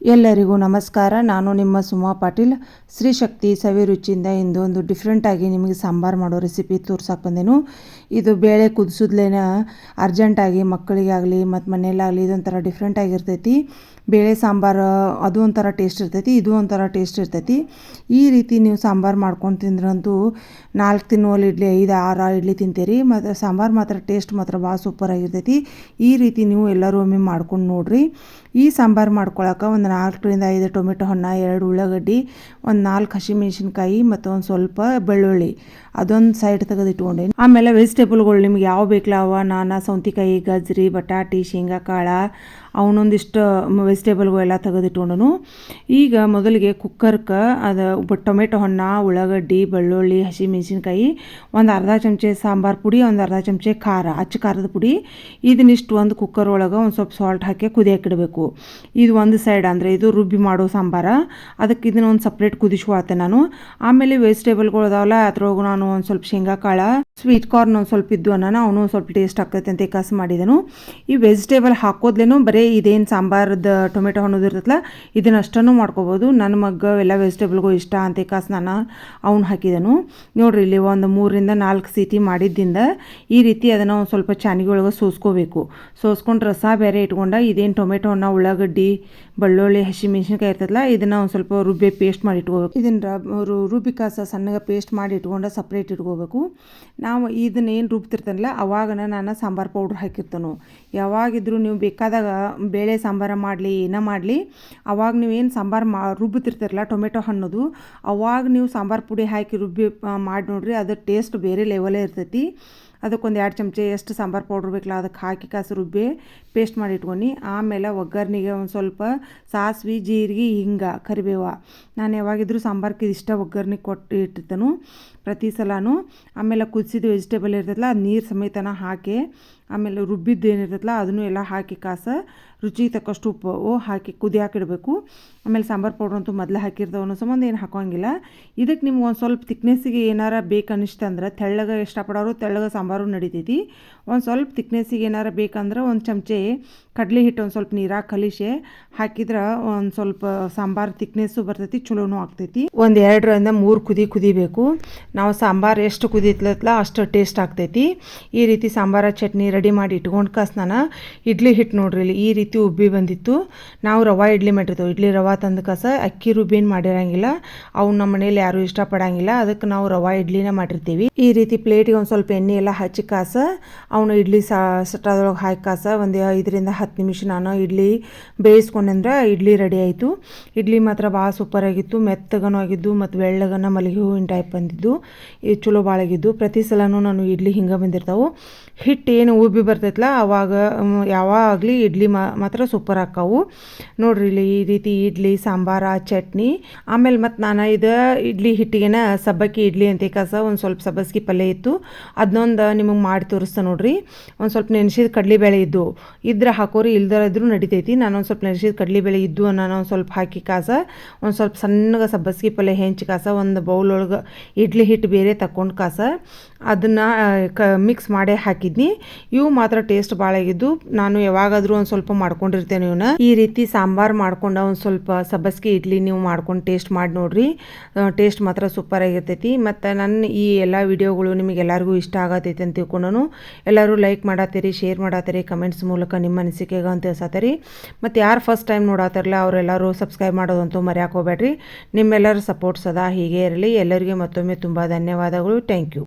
ಎಲ್ಲರಿಗೂ ನಮಸ್ಕಾರ. ನಾನು ನಿಮ್ಮ ಸುಮಾ ಪಾಟೀಲ್. ಶ್ರೀ ಶಕ್ತಿ ಸವಿ ರುಚಿಯಿಂದ ಇಂದು ಒಂದು ಡಿಫ್ರೆಂಟಾಗಿ ನಿಮಗೆ ಸಾಂಬಾರು ಮಾಡೋ ರೆಸಿಪಿ ತೋರ್ಸಕ್ಕೆ ಬಂದೆನು. ಇದು ಬೇಳೆ ಕುದಿಸಿದ್ಲೇನ ಅರ್ಜೆಂಟಾಗಿ ಮಕ್ಕಳಿಗಾಗಲಿ ಮತ್ತು ಮನೆಯಲ್ಲಾಗಲಿ ಇದೊಂಥರ ಡಿಫ್ರೆಂಟಾಗಿರ್ತೈತಿ ಬೇಳೆ ಸಾಂಬಾರು, ಅದು ಒಂಥರ ಟೇಸ್ಟ್ ಇರ್ತೈತಿ, ಇದು ಒಂಥರ ಟೇಸ್ಟ್ ಇರ್ತೈತಿ. ಈ ರೀತಿ ನೀವು ಸಾಂಬಾರು ಮಾಡ್ಕೊಂಡು ತಿಂದ್ರಂತೂ ನಾಲ್ಕು ತಿನ್ನುವಲ್ಲಿ ಇಡ್ಲಿ, ಐದು, ಆರು ಇಡ್ಲಿ ತಿಂತೀರಿ. ಮತ್ತು ಸಾಂಬಾರು ಮಾತ್ರ ಟೇಸ್ಟ್ ಮಾತ್ರ ಭಾಳ ಸೂಪರ್ ಆಗಿರ್ತೈತಿ. ಈ ರೀತಿ ನೀವು ಎಲ್ಲರೂ ಒಮ್ಮೆ ಮಾಡ್ಕೊಂಡು ನೋಡಿರಿ. ಈ ಸಾಂಬಾರು ಮಾಡ್ಕೊಳಕ್ಕೆ ಒಂದು ನಾಲ್ಕರಿಂದ ಐದು ಟೊಮೆಟೊ ಹಣ್ಣು, ಎರಡು ಉಳ್ಳಾಗಡ್ಡಿ, ಒಂದು ನಾಲ್ಕು ಹಸಿಮೆಣ್ಸಿನ್ಕಾಯಿ ಮತ್ತು ಒಂದು ಸ್ವಲ್ಪ ಬೆಳ್ಳುಳ್ಳಿ. ಅದೊಂದು ಸೈಡ್ ತೆಗೆದು ಇಟ್ಕೊಂಡೆ ಆಮೇಲೆ ವೆಜಿಟೇಬಲ್ಗಳು ನಿಮ್ಗೆ ಯಾವ ಬೇಕಲ್ಲ ಅವ ನಾನಾ, ಸೌಂತಿಕಾಯಿ, ಗಜ್ರಿ, ಬಟಾಟಿ ಶೇಂಗಾ ಕಾಳು ಅವನೊಂದಿಷ್ಟು ವೆಜಿಟೇಬಲ್ಗಳೆಲ್ಲ ತೆಗೆದಿಟ್ಕೊಂಡನು. ಈಗ ಮೊದಲಿಗೆ ಕುಕ್ಕರ್ಕ ಅದು ಟೊಮೆಟೊ ಹಣ್ಣು, ಉಳ್ಳಾಗಡ್ಡಿ, ಬೆಳ್ಳುಳ್ಳಿ, ಹಸಿಮೆಣ್ಸಿನ್ಕಾಯಿ, ಒಂದು ಅರ್ಧ ಚಮಚೆ ಸಾಂಬಾರು ಪುಡಿ, ಒಂದು ಅರ್ಧ ಚಮಚೆ ಖಾರ, ಅಚ್ಚ ಖಾರದ ಪುಡಿ. ಇದನ್ನಿಷ್ಟು ಒಂದು ಕುಕ್ಕರ್ ಒಳಗೆ ಒಂದು ಸ್ವಲ್ಪ ಸಾಲ್ಟ್ ಹಾಕಿ ಕುದಿಯಾಕಿಡಬೇಕು ಇದು ಒಂದು ಸೈಡ್ ಅಂದರೆ ಇದು ರುಬ್ಬಿ ಮಾಡೋ ಸಾಂಬಾರ. ಅದಕ್ಕೆ ಇದನ್ನ ಒಂದು ಸಪ್ರೇಟ್ ಕುದಿಸ್ಕೊಳ್ತೆ ನಾನು. ಆಮೇಲೆ ವೆಜಿಟೇಬಲ್ಗಳು ಅದಾವಲ್ಲ, ಅದ್ರೊಳಗೆ ನಾನು ಒಂದು ಸ್ವಲ್ಪ ಶೇಂಗಾ ಕಾಳು ಸ್ವೀಟ್ ಕಾರ್ನ್ ಒಂದು ಸ್ವಲ್ಪ ಇದ್ದು ಅನ್ನೋಣ ಅವನು ಸ್ವಲ್ಪ ಟೇಸ್ಟ್ ಆಗ್ತೈತೆ ಅಂತ ಕಸ್ ಮಾಡಿದನು. ಈ ವೆಜಿಟೇಬಲ್ ಹಾಕೋದ್ಲೇನು ಬರೀ ಇದೇನು ಸಾಂಬಾರದ ಟೊಮೆಟೊ ಹಣ್ಣು ಇರ್ತೈತಲ್ಲ ಇದನ್ನ ಅಷ್ಟನ್ನು ಮಾಡ್ಕೋಬೋದು. ನನ್ನ ಮಗ್ಗ ಎಲ್ಲ ವೆಜಿಟೇಬಲ್ಗೂ ಇಷ್ಟ ಅಂತ ಕಾಸು ನಾನು ಅವ್ನು ಹಾಕಿದನು. ನೋಡಿರಿ ಇಲ್ಲಿ ಒಂದು ಮೂರರಿಂದ ನಾಲ್ಕು ಸೀಟಿ ಮಾಡಿದ್ದಿಂದ ಈ ರೀತಿ ಅದನ್ನು ಒಂದು ಸ್ವಲ್ಪ ಚಾನಿಗೆ ಒಳಗೆ ಸೋಸ್ಕೋಬೇಕು. ಸೋಸ್ಕೊಂಡು ರಸ ಬೇರೆ ಇಟ್ಕೊಂಡ ಇದೇನು ಟೊಮೆಟೊ ಹಣ್ಣು, ಉಳ್ಳಾಗಡ್ಡಿ, ಬೆಳ್ಳುಳ್ಳಿ, ಹಸಿಮೆಣ್ಸಿನ್ಕಾಯಿ ಇರ್ತೈತಲ್ಲ ಇದನ್ನು ಒಂದು ಸ್ವಲ್ಪ ರುಬ್ಬಿ ಪೇಸ್ಟ್ ಮಾಡಿ ಇಟ್ಕೋಬೇಕು. ಇದನ್ನು ರುಬ್ಬಿ ಕಾಸ ಸಣ್ಣಗೆ ಪೇಸ್ಟ್ ಮಾಡಿ ಇಟ್ಕೊಂಡು ಸಪ್ರೇಟ್ ಇಟ್ಕೋಬೇಕು. ನಾವು ಇದನ್ನೇನು ರುಬ್ತಿರ್ತಾನಲ್ಲ ಅವಾಗ ನಾನು ಸಾಂಬಾರು ಪೌಡ್ರ್ ಹಾಕಿರ್ತಾನು. ಯಾವಾಗಿದ್ರೂ ನೀವು ಬೇಕಾದಾಗ ಬೇಳೆ ಸಾಂಬಾರು ಮಾಡಲಿ, ಏನೋ ಮಾಡಲಿ, ಅವಾಗ ನೀವು ಏನು ಸಾಂಬಾರು ಮಾ ರುಬ್ಬುತ್ತಿರ್ತಿರಲ್ಲ ಟೊಮೆಟೊ ಹಣ್ಣದು, ಅವಾಗ ನೀವು ಸಾಂಬಾರು ಪುಡಿ ಹಾಕಿ ರುಬ್ಬಿ ಮಾಡಿ ನೋಡ್ರಿ ಅದು ಟೇಸ್ಟ್ ಬೇರೆ ಲೆವೆಲೇ ಇರ್ತೈತಿ. ಅದಕ್ಕೊಂದು ಎರಡು ಚಮಚ ಎಷ್ಟು ಸಾಂಬಾರು ಪೌಡ್ರ್ ಬೇಕಲ್ಲ ಅದಕ್ಕೆ ಹಾಕಿ ಕಾಸು ರುಬ್ಬಿ, ಪೇಸ್ಟ್ ಮಾಡಿ ಇಟ್ಕೊಂಡು. ಆಮೇಲೆ ಒಗ್ಗರಣೆಗೆ ಒಂದು ಸ್ವಲ್ಪ ಸಾಸ್ವಿ, ಜೀರಿಗೆ, ಹಿಂಗ, ಕರಿಬೇವ. ನಾನು ಯಾವಾಗಿದ್ರೂ ಸಾಂಬಾರ್ಗೆ ಇಷ್ಟ ಒಗ್ಗರಣೆ ಕೊಟ್ಟು ಇಟ್ಟಿರ್ತಾನು ಪ್ರತಿ ಸಲನೂ. ಆಮೇಲೆ ಕುದಿಸಿದ ವೆಜಿಟೇಬಲ್ ಇರ್ತೈತಲ್ಲ ಅದು ನೀರು ಸಮೇತನ ಹಾಕಿ ಆಮೇಲೆ ರುಬ್ಬಿದ್ದು ಏನಿರ್ತೈತಲ್ಲ, ಅದನ್ನು ಎಲ್ಲ ಹಾಕಿ ಕಾಸ ರುಚಿ ತಕ್ಕಷ್ಟು ಉಪ್ಪು ಹಾಕಿ ಕುದಿಯಾಕಿಡಬೇಕು. ಆಮೇಲೆ ಸಾಂಬಾರು ಪೌಡ್ರ್ ಅಂತೂ ಮೊದಲೇ ಹಾಕಿರ್ತಾವೆ ಅನ್ನೋ ಸಂಬಂಧ ಏನು ಹಾಕೋಂಗಿಲ್ಲ. ಇದಕ್ಕೆ ನಿಮ್ಗೆ ಒಂದು ಸ್ವಲ್ಪ ತಿಕ್ನೆಸ್ಸಿಗೆ ಏನಾರ ಬೇಕು ಅನಿಸ್ತಂದ್ರೆ ತೆಳ್ಳಗೆ ಇಷ್ಟಪಡೋರು ತೆಳ್ಳಗೆ ಸಾಂಬಾರು ನಡಿತೈತಿ. ಒಂದು ಸ್ವಲ್ಪ ತಿಕ್ನೆಸ್ಸಿಗೆ ಏನಾರ ಬೇಕಂದ್ರೆ ಒಂದು ಚಮಚೆ ಕಡಲೆ ಹಿಟ್ಟು ಒಂದು ಸ್ವಲ್ಪ ನೀರಾಗಿ ಕಲಿಸಿ ಹಾಕಿದ್ರೆ ಒಂದು ಸ್ವಲ್ಪ ಸಾಂಬಾರು ತಿಕ್ನೆಸ್ಸು ಬರ್ತೈತಿ, ಚಲೋನು ಆಗ್ತೈತಿ. ಒಂದು ಎರಡರಿಂದ ಮೂರು ಕುದಿ ಕುದಿಬೇಕು. ನಾವು ಸಾಂಬಾರು ಎಷ್ಟು ಕುದಿತ್ಲತ್ಲ ಅಷ್ಟು ಟೇಸ್ಟ್ ಆಗ್ತೈತಿ. ಈ ರೀತಿ ಸಾಂಬಾರ, ಚಟ್ನಿ ರೆಡಿ ಮಾಡಿ ಇಟ್ಕೊಂಡು ಕಾಸು ನಾನು ಇಡ್ಲಿ ಹಿಟ್ಟು ನೋಡ್ರಿ ಇಲ್ಲಿ ಈ ರೀತಿ ಉಬ್ಬಿ ಬಂದಿತ್ತು. ನಾವು ರವೆ ಇಡ್ಲಿ ಮಾಡಿರ್ತೇವೆ. ಇಡ್ಲಿ ರವೆ ತಂದು ಕಾಸ ಅಕ್ಕಿ ರುಬ್ಬಿನ ಮಾಡಿರಂಗಿಲ್ಲ. ಅವು ನಮ್ಮ ಮನೇಲಿ ಯಾರು ಇಷ್ಟಪಡಂಗಿಲ್ಲ. ಅದಕ್ಕೆ ನಾವು ರವೆ ಇಡ್ಲಿನ ಮಾಡಿರ್ತೀವಿ. ಈ ರೀತಿ ಪ್ಲೇಟಿಗೆ ಒಂದು ಸ್ವಲ್ಪ ಎಣ್ಣೆ ಎಲ್ಲ ಹಚ್ಚಿ ಕಾಸ ಅವನು ಇಡ್ಲಿ ಸಟ್ಟದೊಳಗೆ ಹಾಕಿ ಕಾಸ ಒಂದು ಐದರಿಂದ ಹತ್ತು ನಿಮಿಷ ನಾನು ಇಡ್ಲಿ ಬೇಯಿಸ್ಕೊಂಡಂದ್ರೆ ಇಡ್ಲಿ ರೆಡಿ ಆಯಿತು. ಇಡ್ಲಿ ಮಾತ್ರ ಭಾಳ ಸೂಪರಾಗಿತ್ತು. ಮೆತ್ತಗನೂ ಆಗಿದ್ದು ಮತ್ತು ಬೆಳ್ಳಗನ ಮಲ್ಲಿಗೆ ಹೂವಿನ ಟೈಪ್ ಬಂದಿದ್ದು. ಇದು ಚಲೋ ಭಾಳಾಗಿದ್ದು ಪ್ರತಿ ಸಲನೂ ನಾನು ಇಡ್ಲಿ ಹಿಂಗೆ ಬಂದಿರ್ತಾವೆ. ಹಿಟ್ಟು ಏನು ಉಬ್ಬಿ ಬರ್ತೈತಲ್ಲ ಅವಾಗ ಯಾವಾಗಲಿ ಇಡ್ಲಿ ಮಾತ್ರ ಸೂಪರ್ ಆಕ್ಕಾವು. ನೋಡ್ರಿ ಇಲ್ಲಿ ಈ ರೀತಿ ಇಡ್ಲಿ, ಸಾಂಬಾರ, ಚಟ್ನಿ, ಆಮೇಲೆ ಮತ್ತು ನಾನು ಇದು ಇಡ್ಲಿ ಹಿಟ್ಟಿಗೆನ ಸಬ್ಬಕ್ಕಿ ಇಡ್ಲಿ ಅಂತ ಕಸ ಒಂದು ಸ್ವಲ್ಪ ಸಬ್ಬಸ್ಗಿ ಪಲ್ಯ ಇತ್ತು. ಅದನ್ನೊಂದು ನಿಮಗೆ ಮಾಡಿ ತೋರಿಸ್ತಾ ನೋಡ್ರಿ. ಒಂದು ಸ್ವಲ್ಪ ನೆನೆಸಿದ ಕಡಲೆಬೇಳೆ ಇದ್ದು. ಇದ್ರೆ ಹಾಕೋರಿ ಇಲ್ದರಾದ್ರೂ ನಡಿತೈತಿ. ನಾನು ಒಂದು ಸ್ವಲ್ಪ ನೆನೆಸಿದ ಕಡಲೆಬೇಳೆ ಇದ್ದು ನಾನು ಒಂದು ಸ್ವಲ್ಪ ಹಾಕಿ ಕಾಸ, ಒಂದು ಸ್ವಲ್ಪ ಸಣ್ಣಗೆ ಸಬ್ಬಸ್ಗಿ ಪಲ್ಯ ಹೆಂಚಿ ಕಾಸ, ಒಂದು ಬೌಲ್ ಒಳಗೆ ಇಡ್ಲಿ ಹಿಟ್ಟು ಬೇರೆ ತಕೊಂಡು ಕಾಸ. ಅದನ್ನು ಕ ಮಿಕ್ಸ್ ಮಾಡೇ ಹಾಕಿದ್ನಿ. ಇವು ಮಾತ್ರ ಟೇಸ್ಟ್ ಭಾಳ ಆಗಿದ್ದು, ನಾನು ಯಾವಾಗಾದರೂ ಒಂದು ಸ್ವಲ್ಪ ಮಾಡ್ಕೊಂಡಿರ್ತೇನೆ ಇವನ್ನ ಈ ರೀತಿ ಸಾಂಬಾರು ಮಾಡ್ಕೊಂಡು ಒಂದು ಸ್ವಲ್ಪ ಸಬ್ಬಸ್ಗೆ ಇಡ್ಲಿ ನೀವು ಮಾಡ್ಕೊಂಡು ಟೇಸ್ಟ್ ಮಾಡಿ ನೋಡ್ರಿ. ಟೇಸ್ಟ್ ಮಾತ್ರ ಸೂಪರ್ ಆಗಿರ್ತೈತಿ. ಮತ್ತು ನನ್ನ ಈ ಎಲ್ಲ ವಿಡಿಯೋಗಳು ನಿಮಗೆ ಎಲ್ಲರಿಗೂ ಇಷ್ಟ ಆಗತೈತಿ ಅಂತ ತಿಳ್ಕೊಂಡು ಎಲ್ಲರೂ ಲೈಕ್ ಮಾಡತ್ತೀರಿ ಶೇರ್ ಮಾಡತ್ತೀರಿ ಕಮೆಂಟ್ಸ್ ಮೂಲಕ ನಿಮ್ಮ ಅನಿಸಿಕೆಗೆ ಅಂತ ತಿಳಿಸತ್ತೀರಿ ಮತ್ತು ಯಾರು ಫಸ್ಟ್ ಟೈಮ್ ನೋಡತ್ತಾರಲ್ಲ ಅವರೆಲ್ಲರೂ ಸಬ್ಸ್ಕ್ರೈಬ್ ಮಾಡೋದಂತೂ ಮರ್ಯಾಕೋಬೇಡ್ರಿ ನಿಮ್ಮೆಲ್ಲರ ಸಪೋರ್ಟ್ ಸದಾ ಹೀಗೆ ಇರಲಿ. ಎಲ್ಲರಿಗೆ ಮತ್ತೊಮ್ಮೆ ತುಂಬ ಧನ್ಯವಾದಗಳು. Thank you